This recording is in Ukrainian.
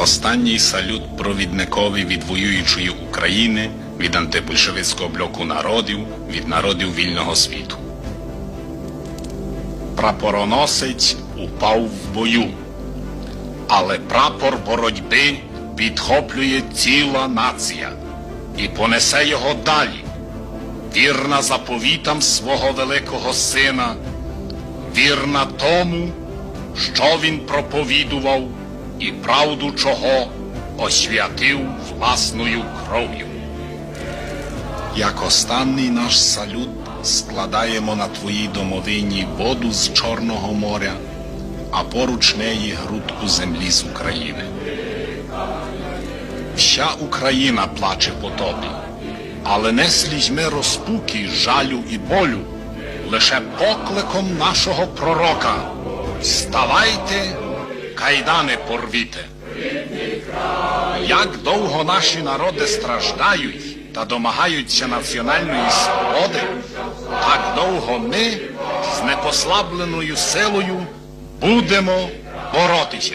Останній салют провідникові від воюючої України, від антибольшевицького блоку народів, від народів вільного світу. Прапороносець упав в бою, але прапор боротьби підхоплює ціла нація і понесе його далі, вірна заповітам свого великого сина, вірна тому, що він проповідував і правду чого освятив власною кров'ю. Як останній наш салют складаємо на твоїй домовині воду з Чорного моря, а поруч неї грудку землі з України. Вся Україна плаче по тобі, але не слізьми розпуки, жалю і болю, лише покликом нашого пророка. Вставайте, кайдани порвіте. Як довго наші народи страждають та домагаються національної свободи, так довго ми з непослабленою силою будемо боротися.